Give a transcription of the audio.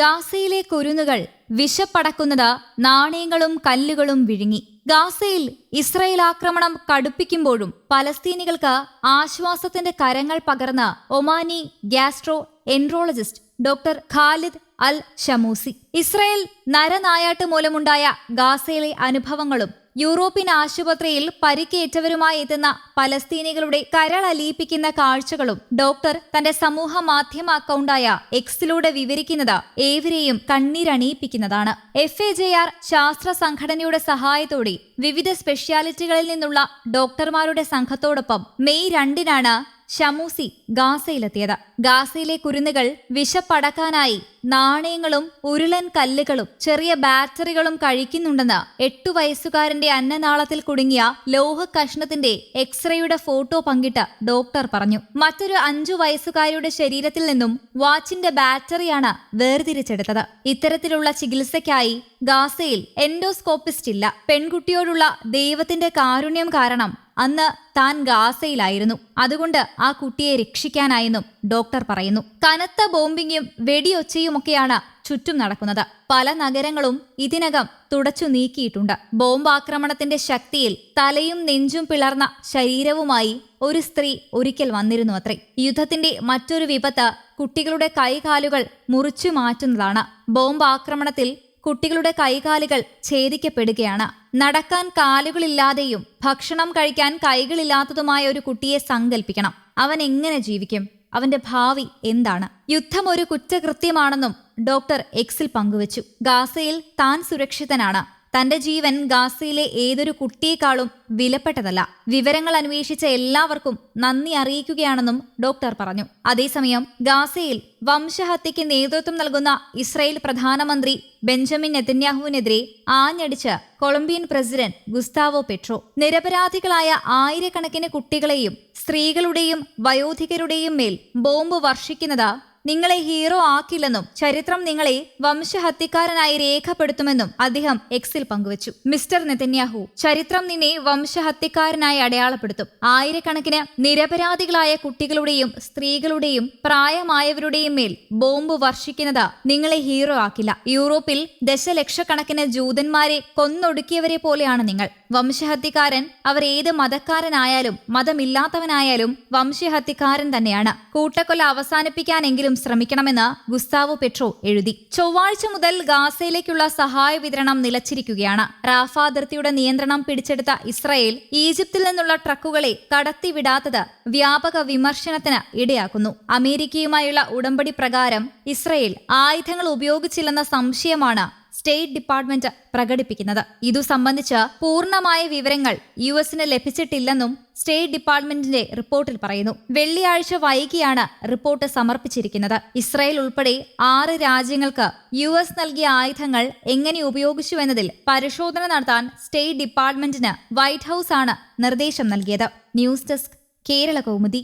ഗാസയിലെ കുരുന്നുകൾ വിശപ്പടക്കുന്നത് നാണയങ്ങളും കല്ലുകളും വിഴുങ്ങി. ഗാസയിൽ ഇസ്രയേൽ ആക്രമണം കടുപ്പിക്കുമ്പോഴും പലസ്തീനികൾക്ക് ആശ്വാസത്തിന്റെ കരങ്ങൾ പകർന്ന് Omani gastroenterologist doctor Khalid Al Shamousi. Israel നരനായാട്ട് മൂലമുണ്ടായ ഗാസയിലെ അനുഭവങ്ങളും യൂറോപ്യൻ ആശുപത്രിയിൽ പരിക്കേറ്റവരുമായി എത്തുന്ന പലസ്തീനികളുടെ കരളലിയിപ്പിക്കുന്ന കാഴ്ചകളും ഡോക്ടർ തന്റെ സമൂഹ മാധ്യമ അക്കൗണ്ടായ എക്സിലൂടെ വിവരിക്കുന്നത് ഏവരെയും കണ്ണീരണിയിപ്പിക്കുന്നതാണ്. എഫ് എ ജെ ആർ ശാസ്ത്ര സംഘടനയുടെ സഹായത്തോടെ വിവിധ സ്പെഷ്യാലിറ്റികളിൽ നിന്നുള്ള ഡോക്ടർമാരുടെ സംഘത്തോടൊപ്പം മെയ് രണ്ടിനാണ് ഷമൂസി ഗാസയിലെത്തിയത്. ഗാസയിലെ കുരുന്നുകൾ വിശപ്പടക്കാനായി നാണയങ്ങളും ഉരുളൻ കല്ലുകളും ചെറിയ ബാറ്ററികളും കഴിക്കുന്നുണ്ടെന്ന് എട്ടു വയസ്സുകാരന്റെ അന്നനാളത്തിൽ കുടുങ്ങിയ ലോഹ കഷ്ണത്തിന്റെ എക്സ്റേയുടെ ഫോട്ടോ പങ്കിട്ട് ഡോക്ടർ പറഞ്ഞു. മറ്റൊരു അഞ്ചു വയസ്സുകാരിയുടെ ശരീരത്തിൽ നിന്നും വാച്ചിന്റെ ബാറ്ററിയാണ് വേർതിരിച്ചെടുത്തത്. ഇത്തരത്തിലുള്ള ചികിത്സയ്ക്കായി ഗാസയിൽ എൻഡോസ്കോപ്പിസ്റ്റ് ഇല്ല പെൺകുട്ടിയോടുള്ള ദൈവത്തിന്റെ കാരുണ്യം കാരണം അന്ന് താൻ ഗാസയിലായിരുന്നു. അതുകൊണ്ട് ആ കുട്ടിയെ രക്ഷിക്കാനായെന്നും ഡോക്ടർ പറയുന്നു. കനത്ത ബോംബിങ്ങും വെടിയൊച്ചയുമൊക്കെയാണ് ചുറ്റും നടക്കുന്നത്. പല നഗരങ്ങളും ഇതിനകം തുടച്ചു നീക്കിയിട്ടുണ്ട്. ബോംബാക്രമണത്തിന്റെ ശക്തിയിൽ തലയും നെഞ്ചും പിളർന്ന ശരീരവുമായി ഒരു സ്ത്രീ ഒരിക്കൽ വന്നിരുന്നു അത്രേ. യുദ്ധത്തിന്റെ മറ്റൊരു വിപത്ത് കുട്ടികളുടെ കൈകാലുകൾ മുറിച്ചു മാറ്റുന്നതാണ്. ബോംബാക്രമണത്തിൽ കുട്ടികളുടെ കൈകാലുകൾ ഛേദിക്കപ്പെടുകയാണ്. നടക്കാൻ കാലുകളില്ലാതെയും ഭക്ഷണം കഴിക്കാൻ കൈകളില്ലാത്തതുമായ ഒരു കുട്ടിയെ സങ്കല്പിക്കണം അവൻ എങ്ങനെ ജീവിക്കും? അവന്റെ ഭാവി എന്താണ്? യുദ്ധം ഒരു കുറ്റകൃത്യമാണെന്നും ഡോക്ടർ എക്സിൽ പങ്കുവച്ചു. ഗാസയിൽ താൻ സുരക്ഷിതനാണ്. തന്റെ ജീവൻ ഗാസയിലെ ഏതൊരു കുട്ടിയേക്കാളും വിലപ്പെട്ടതല്ല. വിവരങ്ങൾ അന്വേഷിച്ച എല്ലാവർക്കും നന്ദി അറിയിക്കുകയാണെന്നും ഡോക്ടർ പറഞ്ഞു. അതേസമയം ഗാസയിൽ വംശഹത്യയ്ക്ക് നേതൃത്വം നൽകുന്ന ഇസ്രായേൽ പ്രധാനമന്ത്രി ബെഞ്ചമിൻ നെതന്യാഹുവിനെതിരെ ആഞ്ഞടിച്ച് കൊളംബിയൻ പ്രസിഡന്റ് ഗുസ്താവോ പെട്രോ. നിരപരാധികളായ ആയിരക്കണക്കിന് കുട്ടികളെയും സ്ത്രീകളുടെയും വയോധികരുടെയും മേൽ ബോംബ് വർഷിക്കുന്നത് നിങ്ങളെ ഹീറോ ആക്കില്ലെന്നും ചരിത്രം നിങ്ങളെ വംശഹത്യക്കാരനായി രേഖപ്പെടുത്തുമെന്നും അദ്ദേഹം എക്സിൽ പങ്കുവച്ചു. മിസ്റ്റർ നെതന്യാഹു ചരിത്രം നിന്നെ വംശഹത്യക്കാരനായി അടയാളപ്പെടുത്തും. ആയിരക്കണക്കിന് നിരപരാധികളായ കുട്ടികളുടെയും സ്ത്രീകളുടെയും പ്രായമായവരുടെയും മേൽ ബോംബ് വർഷിക്കുന്നത് നിങ്ങളെ ഹീറോ ആക്കില്ല. യൂറോപ്പിൽ ദശലക്ഷക്കണക്കിന് ജൂതന്മാരെ കൊന്നൊടുക്കിയവരെ പോലെയാണ് നിങ്ങൾ. വംശഹത്യക്കാരൻ അവർ ഏത് മതക്കാരനായാലും മതമില്ലാത്തവനായാലും വംശഹത്യക്കാരൻ തന്നെയാണ്. കൂട്ടക്കൊല അവസാനിപ്പിക്കാനെങ്കിലും ശ്രമിക്കണമെന്ന് ഗുസ്താവോ പെട്രോ എഴുതി. ചൊവ്വാഴ്ച മുതൽ ഗാസയിലേക്കുള്ള സഹായ വിതരണം നിലച്ചിരിക്കുകയാണ്. റാഫ അതിർത്തിയുടെ നിയന്ത്രണം പിടിച്ചെടുത്ത ഇസ്രായേൽ ഈജിപ്തിൽ നിന്നുള്ള ട്രക്കുകളെ കടത്തിവിടാത്തത് വ്യാപക വിമർശനത്തിന് ഇടയാക്കുന്നു. അമേരിക്കയുമായുള്ള ഉടമ്പടി പ്രകാരം ഇസ്രായേൽ ആയുധങ്ങൾ ഉപയോഗിച്ചില്ലെന്ന സംശയമാണ് സ്റ്റേറ്റ് ഡിപ്പാർട്ട്മെന്റ് പ്രകടിപ്പിക്കുന്നത്. ഇതു സംബന്ധിച്ച് പൂർണമായ വിവരങ്ങൾ യു എസിന് ലഭിച്ചിട്ടില്ലെന്നും സ്റ്റേറ്റ് ഡിപ്പാർട്ട്മെന്റിന്റെ റിപ്പോർട്ടിൽ പറയുന്നു. വെള്ളിയാഴ്ച വൈകിയാണ് റിപ്പോർട്ട് സമർപ്പിച്ചിരിക്കുന്നത്. ഇസ്രായേൽ ഉൾപ്പെടെ ആറ് രാജ്യങ്ങൾക്ക് യു എസ് നൽകിയ ആയുധങ്ങൾ എങ്ങനെ ഉപയോഗിച്ചുവെന്നതിൽ പരിശോധന നടത്താൻ സ്റ്റേറ്റ് ഡിപ്പാർട്ട്മെന്റിന് വൈറ്റ് ഹൌസ് ആണ് നിർദ്ദേശം നൽകിയത്. News desk Kerala Kaumudi.